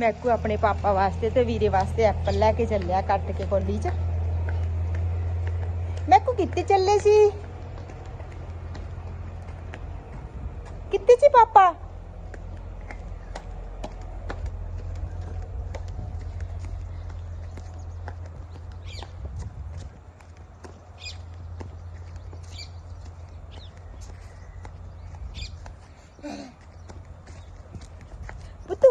ਮੈਕੂ ਆਪਣੇ ਪਾਪਾ ਵਾਸਤੇ ਤੇ ਵੀਰੇ ਵਾਸਤੇ ਐਪਲ ਲੈ ਕੇ ਚੱਲਿਆ ਕੱਟ ਕੇ ਕੋਲੀ 'ਚ ਮੈਕੂ ਕਿੱਥੇ ਚੱਲੇ ਸੀ ਕਿੱਥੇ ਸੀ ਪਾਪਾ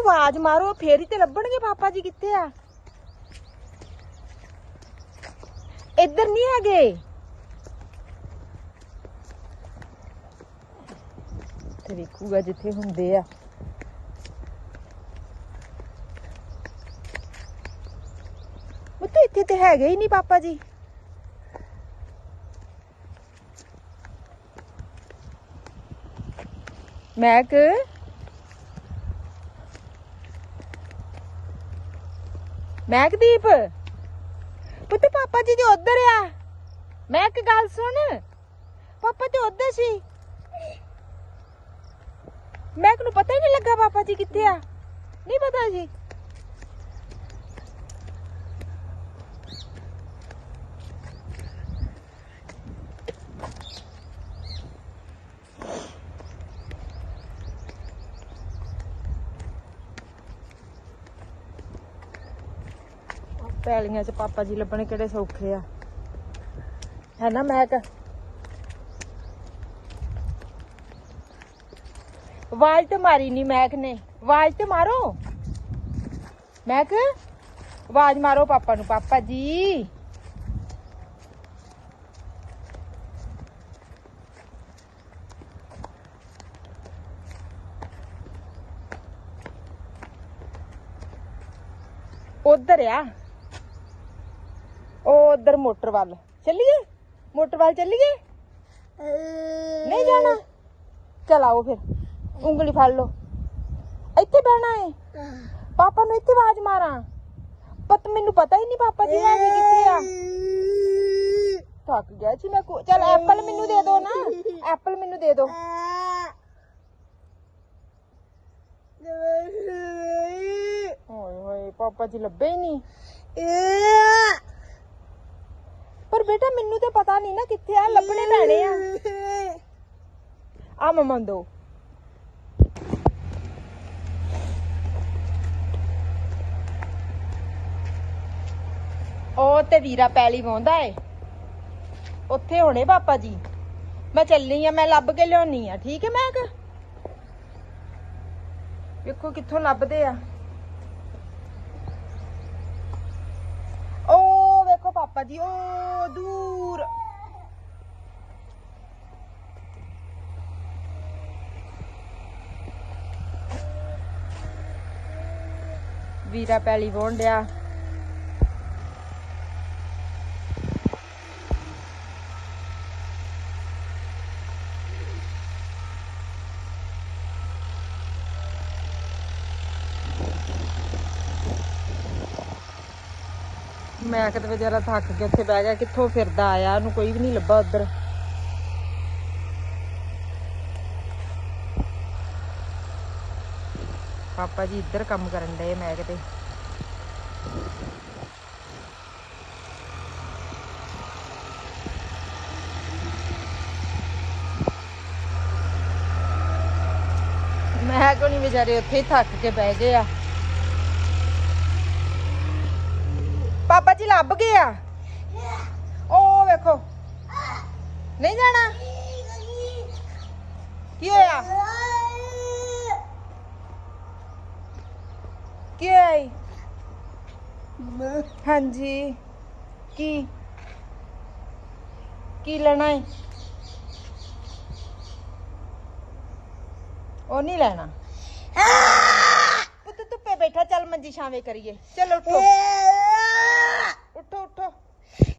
ਪੁੱਤ ਆਵਾਜ਼ ਮਾਰੋ ਫੇਰ ਹੀ ਤੇ ਲੱਭਣਗੇ ਪਾਪਾ ਜੀ ਕਿੱਥੇ ਆ ਇੱਧਰ ਨਹੀਂ ਹੈਗੇ ਤੇ ਵੇਖੂਗਾ ਜਿੱਥੇ ਹੁੰਦੇ ਆ ਪੁੱਤ ਇੱਥੇ ਤੇ ਹੈਗੇ ਹੀ ਨਹੀਂ ਪਾਪਾ ਜੀ ਮੈਕ ਮਹਿਕਦੀਪ। ਪੁੱਤ ਪਾਪਾ ਜੀ ਤੇ ਉਧਰ ਆ। ਮੈਂ ਇੱਕ ਗੱਲ ਸੁਣ। ਪਾਪਾ ਤੇ ਉਧਰ ਸੀ। ਮੈਂ ਨੂੰ ਪਤਾ ਹੀ ਨਹੀਂ ਲੱਗਾ ਪਾਪਾ ਜੀ ਕਿੱਥੇ ਆ। ਨਹੀਂ ਪਤਾ ਜੀ। ਪੈਲੀਆਂ 'ਚ ਪਾਪਾ ਜੀ ਲੱਭਣੇ ਕਿਹੜੇ ਸੌਖੇ ਆ ਹੈ ਨਾ ਮੈਕ ਆਵਾਜ਼ ਤੇ ਮਾਰੀ ਨਹੀਂ ਮੈਕ ਨੇ ਆਵਾਜ਼ ਤੇ ਮਾਰੋ ਮੈਕ ਆਵਾਜ਼ ਮਾਰੋ ਪਾਪਾ ਨੂੰ ਪਾਪਾ ਜੀ ਉਧਰ ਆ ਉਹ ਉਧਰ ਮੋਟਰ ਵੱਲ ਚੱਲੀਏ ਮੋਟਰ ਵੱਲ ਚੱਲੀਏ ਨਹੀਂ ਜਾਣਾ ਚਲ ਆਓ ਫਿਰ ਉਂਗਲੀ ਫੜ ਲਓ ਇੱਥੇ ਬਹਿਣਾ ਹੈ ਪਾਪਾ ਨੂੰ ਇੱਥੇ ਆਵਾਜ਼ ਮਾਰਾਂ ਪਤ ਮੈਨੂੰ ਪਤਾ ਹੀ ਨਹੀਂ ਪਾਪਾ ਜੀ ਹੈਗੇ ਕਿੱਥੇ ਆ ਥੱਕ ਗਿਆ ਜੀ ਮੈਂ ਚਲ ਐਪਲ ਮੈਨੂੰ ਦੇ ਦਿਓ ਨਾ ਐਪਲ ਮੈਨੂੰ ਦੇ ਦਿਓ ਓਏ ਹੋਏ ਪਾਪਾ ਜੀ ਲੱਭੇ ਹੀ ਨਹੀਂ ਪਰ ਬੇਟਾ ਮੈਨੂੰ ਤੇ ਪਤਾ ਨਹੀਂ ਨਾ ਕਿੱਥੇ ਆ, ਲੱਭਣੇ ਪੈਣੇ ਆ। ਆ ਮਮਾ ਦੋ। ਉਹ ਤੇ ਵੀਰਾ ਪੈਲੀ ਵਾਉਂਦਾ ਏ। ਉੱਥੇ ਹੋਣੇ ਪਾਪਾ ਜੀ। ਮੈਂ ਚੱਲੀ ਆ, ਮੈਂ ਲੱਭ ਕੇ ਲਿਆਉਣੀ ਆ, ਠੀਕ ਹੈ ਮੈਂ ਕਿ ਵੇਖੋ ਕਿੱਥੋਂ ਲੱਭਦੇ ਆ। di oh duro. Vira pelli vondia ਮੈਂ ਕਿਤੇ ਵਿਚਾਰਾ ਥੱਕ ਕੇ ਉੱਥੇ ਬਹਿ ਗਿਆ, ਕਿੱਥੋਂ ਫਿਰਦਾ ਆਇਆ, ਉਹਨੂੰ ਕੋਈ ਵੀ ਨਹੀਂ ਲੱਭਾ ਉੱਧਰ। ਪਾਪਾ ਜੀ ਇੱਧਰ ਕੰਮ ਕਰਨ ਡਏ ਮੈਂ ਕਿਤੇ। ਮੈਂ ਕੋਈ ਕੋਣੀ ਵਿਚਾਰੇ ਉੱਥੇ ਹੀ ਥੱਕ ਕੇ ਬਹਿ ਗਏ ਆ? ਪਾਪਾ ਜੀ ਲੱਭ ਗਏ ਆ ਉਹ ਵੇਖੋ ਨਹੀਂ ਜਾਣਾ ਕੀ ਹੋਇਆ ਕੀ ਹੋਇਆ ਈ? ਹਾਂਜੀ ਕੀ ਕੀ ਲੈਣਾ ਹੈ ਉਹ ਨਹੀਂ ਲੈਣਾ ਪੁੱਤ ਧੁੱਪੇ ਬੈਠਾ ਚੱਲ ਮੰਜੀ ਛਾਵੇਂ ਕਰੀਏ ਚਲੋ ਉਠੋ